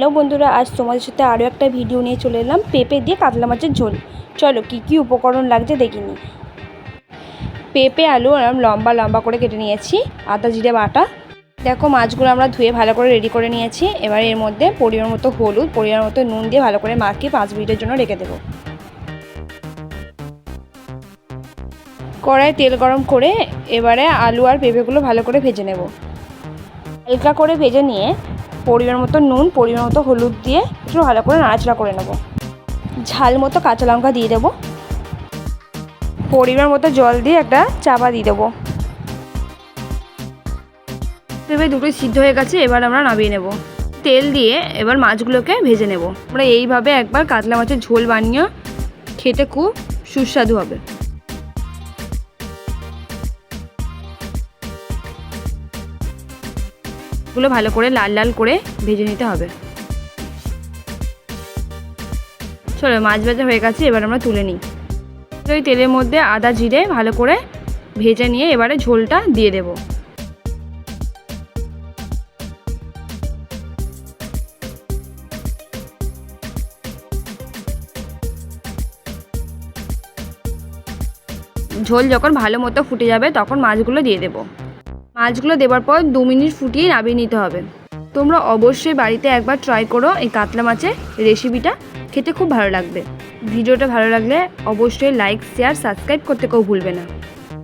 Hello বন্ধুরা, আজ তোমাদের সাথে আরও একটা ভিডিও নিয়ে চলে এলাম, পেঁপে দিয়ে কাতলা মাছের ঝোল। চলো, কী কী উপকরণ লাগছে দেখিনি পেঁপে, আলু এরম লম্বা লম্বা করে কেটে নিয়েছি, আদা, জিরে, বাটা। দেখো, মাছগুলো আমরা ধুয়ে ভালো করে রেডি করে নিয়েছি। এবার এর মধ্যে পরিমাণ মতো হলুদ, পরিমাণ মতো নুন দিয়ে ভালো করে মাখিয়ে পাঁচ মিনিটের জন্য রেখে দেবো। কড়াই তেল গরম করে এবারে আলু আর পেঁপেগুলো ভালো করে ভেজে নেব। হালকা করে ভেজে নিয়ে পরিমাণ মতো নুন, পরিমাণ মতো হলুদ দিয়ে একটু ভালো করে নাড়াচাড়া করে নেব। ঝাল মতো কাঁচা লঙ্কা দিয়ে দেবো। পরিমাণ মতো জল দিয়ে একটা চাপা দিয়ে দেবো। পেঁপে দুটোই সিদ্ধ হয়ে গেছে, এবার আমরা নামিয়ে নেব। তেল দিয়ে এবার মাছগুলোকে ভেজে নেব। আমরা এইভাবে একবার কাতলা মাছের ঝোল বানিয়ে খেতে খুব সুস্বাদু হবে। গুলো ভালো করে লাল লাল করে ভেজে নিতে হবে। চলো, মাছ ভাজা হয়ে গেছে, এবার আমরা তুলে নিই। ওই তেলের মধ্যে আদা জিরে ভালো করে ভেজে নিয়ে এবারে ঝোলটা দিয়ে দেব। ঝোল যখন ভালো মতো ফুটে যাবে, তখন মাছগুলো দিয়ে দেবো। মাছগুলো দেওয়ার পর দু মিনিট ফুটিয়ে নামিয়ে নিতে হবে। তোমরা অবশ্যই বাড়িতে একবার ট্রাই করো এই কাতলা মাছের রেসিপিটা খেতে খুব ভালো লাগবে। ভিডিওটা ভালো লাগলে অবশ্যই লাইক শেয়ার সাবস্ক্রাইব করতে কেউ ভুলবে না।